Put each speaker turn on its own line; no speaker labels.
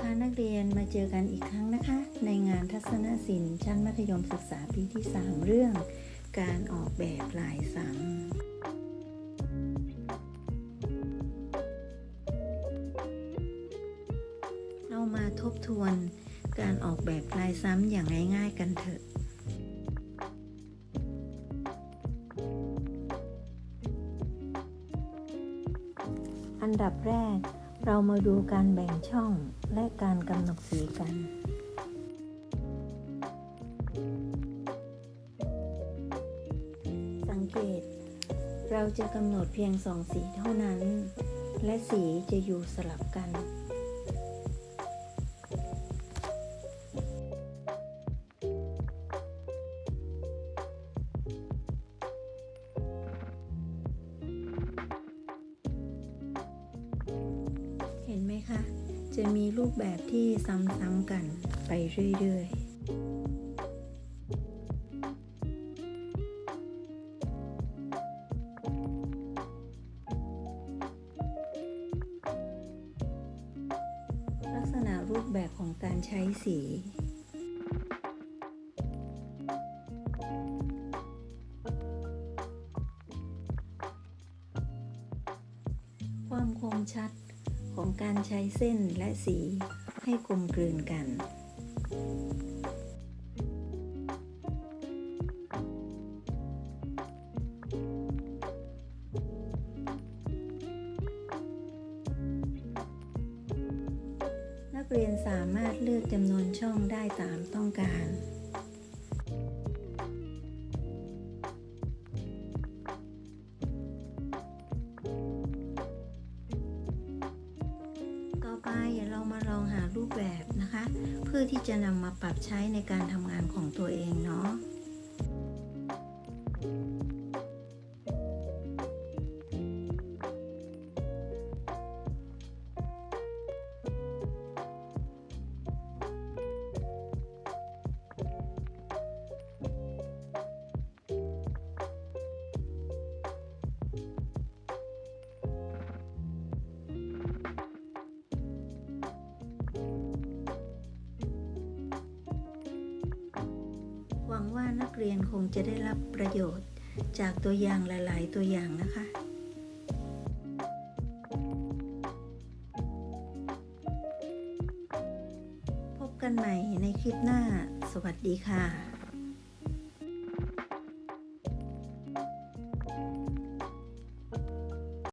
คะนักเรียนมาเจอกันอีกครั้งนะคะ ในงานทัศนศิลป์ชั้นมัธยมศึกษาปีที่ 3 เรื่อง การออกแบบลายซ้ำเรามาทบทวนการออกแบบลายซ้ำอย่างง่ายๆกันเถอะอันดับแรก เรามาดูการแบ่งช่องและการกำหนดสีกัน สังเกต เราจะกำหนดเพียงสองสีเท่านั้น และสีจะอยู่สลับกัน มคะ จะมีรูปแบบที่ซ้ำๆกันไปเรื่อยๆลักษณะรูปแบบของการใช้สี ความคมชัด ของการใช้เส้นและสีให้กลมกลืนกัน นักเรียนสามารถเลือกจำนวนช่องได้ตามต้องการ หารูปแบบนะคะ เพื่อที่จะนำมาปรับใช้ในการทำงานของตัวเองเนาะ ว่านักเรียนคงจะได้รับประโยชน์จากตัวอย่างหลาย ๆ ตัวอย่างนะคะพบกันใหม่ในคลิปหน้า สวัสดีค่ะ